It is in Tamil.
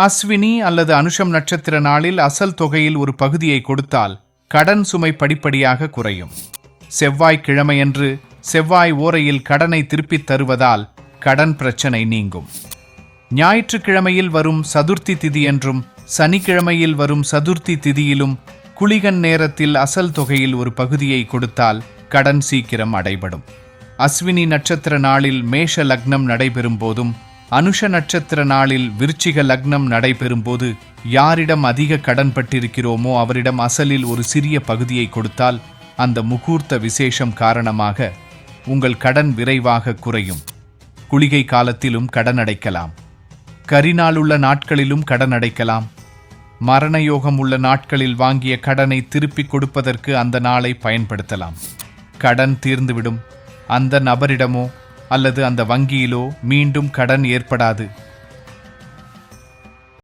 அஸ்வினி அல்லது அனுஷம் நட்சத்திர நாளில் அசல் தொகையில் ஒரு பகுதியை கொடுத்தால் கடன் சுமை படிப்படியாக குறையும். செவ்வாய் கிழமையன்று செவ்வாய் ஓரையில் கடனை திருப்பித் தருவதால் கடன் பிரச்சனை நீங்கும். ஞாயிற்றுக்கிழமையில் வரும் சதுர்த்தி திதி என்றும் சனிக்கிழமையில் வரும் சதுர்த்தி திதியிலும் குளிகன் நேரத்தில் அசல் தொகையில் ஒரு பகுதியை கொடுத்தால் கடன் சீக்கிரம் அடைபடும். அஸ்வினி நட்சத்திர நாளில் மேஷ லக்னம் நடைபெறும் போதும் அனுஷ நட்சத்திர நாளில் விருச்சிக லக்னம் நடைபெறும் போது யாரிடம் அதிக கடன் பட்டிருக்கிறோமோ அவரிடம் அசலில் ஒரு சிறிய பகுதியை கொடுத்தால் அந்த முகூர்த்த விசேஷம் காரணமாக உங்கள் கடன் விரைவாக குறையும். குளிகை காலத்திலும் கடன் அடைக்கலாம். கரிநாளுள்ள நாட்களிலும் கடன் அடைக்கலாம். மரண யோகம் உள்ள நாட்களில் வாங்கிய கடனை திருப்பிக் கொடுப்பதற்கு அந்த நாளை பயன்படுத்தலாம். கடன் தீர்ந்துவிடும். அந்த நபரிடமோ அல்லது அந்த வங்கியிலோ மீண்டும் கடன் ஏற்படாது.